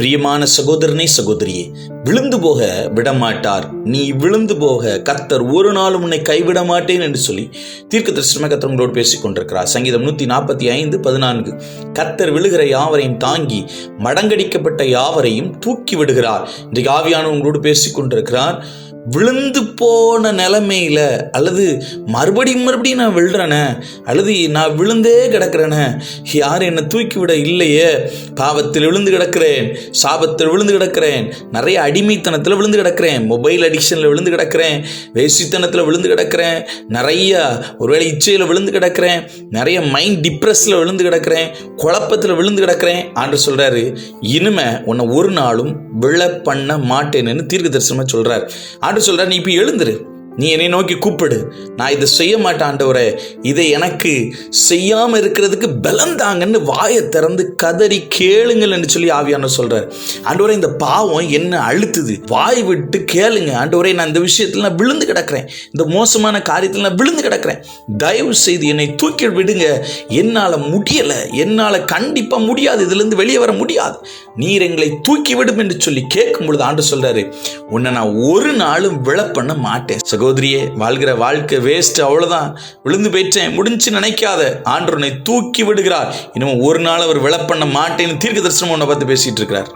பிரியமான சகோதரனே சகோதரியே விழுந்து போக விடமாட்டார். நீ விழுந்து போக கத்தர் ஒரு நாளும் உன்னை கைவிட மாட்டேன் என்று சொல்லி தீர்க்க தரிசனமாக கத்தர் உங்களோடு பேசிக் கொண்டிருக்கிறார். சங்கீதம் நூற்றி நாற்பத்தி ஐந்து பதினான்கு. கத்தர் விழுகிற யாவரையும் தாங்கி மடங்கடிக்கப்பட்ட யாவரையும் தூக்கி விடுகிறார். இன்றைக்கு ஆவியான உங்களோடு பேசிக் கொண்டிருக்கிறார். விழுந்து போன நிலமையில அல்லது மறுபடியும் மறுபடியும் நான் விழுறேனே அல்லது நான் விழுந்தே கிடக்கிறேனே யார் என்னை தூக்கி விட இல்லையே பாவத்தில் விழுந்து கிடக்கிறேன் சாபத்தில் விழுந்து கிடக்கிறேன் நிறைய அடிமைத்தனத்தில் விழுந்து கிடக்கிறேன் மொபைல் அடிக்ஷனில் விழுந்து கிடக்கிறேன் வேசித்தனத்தில் விழுந்து கிடக்கிறேன் நிறைய ஒருவேளை இச்சையில் விழுந்து கிடக்கிறேன் நிறைய மைண்ட் டிப்ரெஸில் விழுந்து கிடக்கிறேன் குழப்பத்தில் விழுந்து கிடக்கிறேன் ஆண்டு சொல்கிறாரு இனிமே உன்னை ஒரு நாளும் விழ பண்ண மாட்டேன்னு தீர்க்க தரிசனமாக சொல்கிறார் ஆண்டு சொல்கிறார் நீ இப்போ எழுந்துரு. நீ என்னை நோக்கி கூப்பிடு. நான் இதை செய்ய மாட்டேன் ஆண்டவரே. இதை எனக்கு செய்யாமல் இருக்கிறதுக்கு பலந்தாங்கன்னு வாயை திறந்து கதறி கேளுங்கள் என்று சொல்லி ஆவியான சொல்கிறார் ஆண்டவரே இந்த பாவம் என்ன அழுத்துது. வாய் விட்டு கேளுங்க. ஆண்டவரே நான் இந்த விஷயத்தில் நான் விழுந்து கிடக்கிறேன். இந்த மோசமான காரியத்தில் நான் விழுந்து கிடக்கிறேன். தயவு செய்து என்னை தூக்கி விடுங்க. என்னால் முடியலை. என்னால் கண்டிப்பாக முடியாது. இதுலேருந்து வெளியே வர முடியாது. நீர் எங்களை தூக்கி விடும் என்று சொல்லி கேட்கும் பொழுது ஆண்டு சொல்கிறாரு உன்னை நான் ஒரு நாளும் விழப்பண்ண மாட்டேன். சகோதரியே வாழ்கிற வாழ்க்கை வேஸ்ட் அவ்வளோதான் விழுந்து போயிட்டேன் முடிஞ்சு நினைக்காத. ஆண்டு தூக்கி விடுகிறார். இன்னும் ஒரு நாள் அவர் விளப்பண்ண மாட்டேன்னு தீர்க்க தரிசனம் உன்னை பார்த்து பேசிட்டு இருக்கிறார்.